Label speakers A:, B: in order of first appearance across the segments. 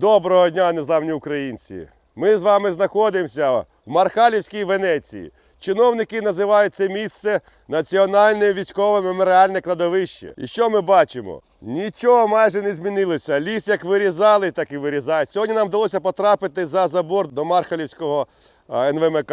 A: Доброго дня, незламні українці! Ми з вами знаходимося в Мархалівській Венеції. Чиновники називають це місце Національне військове меморіальне кладовище. І що ми бачимо? Нічого майже не змінилося. Ліс як вирізали, так і вирізають. Сьогодні нам вдалося потрапити за забор до Мархалівського НВМК.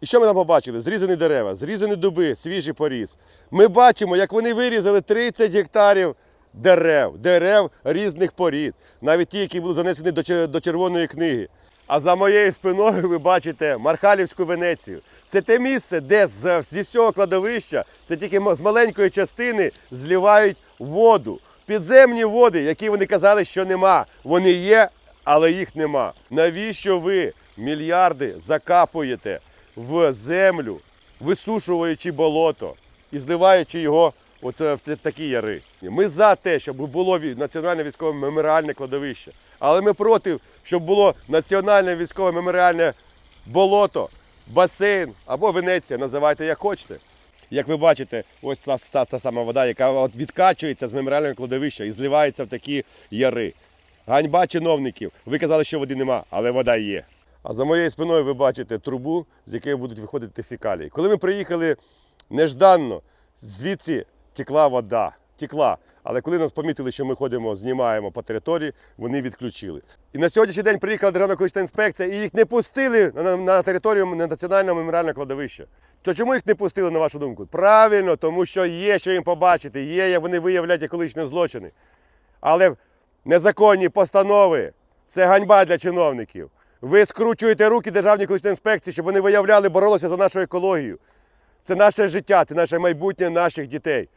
A: І що ми там побачили? Зрізані дерева, зрізані дуби, свіжий поріз. Ми бачимо, як вони вирізали 30 гектарів дерев, дерев різних порід, навіть ті, які були занесені до, червоної книги. А за моєю спиною ви бачите Мархалівську Венецію. Це те місце, де з, зі всього кладовища, це тільки з маленької частини зливають воду. Підземні води, які вони казали, що нема. Вони є, але їх нема. Навіщо ви мільярди закапуєте в землю, висушуючи болото і зливаючи його от е, в такі яри? Ми за те, щоб було національне військове меморіальне кладовище. Але ми проти, щоб було національне військове меморіальне болото, басейн або Венеція, називайте як хочете. Як ви бачите, ось та, та, та сама вода, яка от відкачується з меморіального кладовища і зливається в такі яри. Ганьба чиновників. Ви казали, що води нема, але вода є. А за моєю спиною ви бачите трубу, з якої будуть виходити фекалії. Коли ми приїхали нежданно, звідси текла вода. Текла. Але коли нас помітили, що ми ходимо, знімаємо по території, вони відключили. І на сьогоднішній день приїхала Державна екологічна інспекція і їх не пустили на, на територію національного меморіального кладовища. То чому їх не пустили, на вашу думку? Правильно, тому що є що їм побачити, є, як вони виявляють екологічні злочини. Але незаконні постанови це ганьба для чиновників. Ви скручуєте руки Державній екологічній інспекції, щоб вони виявляли, боролися за нашу екологію. Це наше життя, це наше майбутнє наших дітей.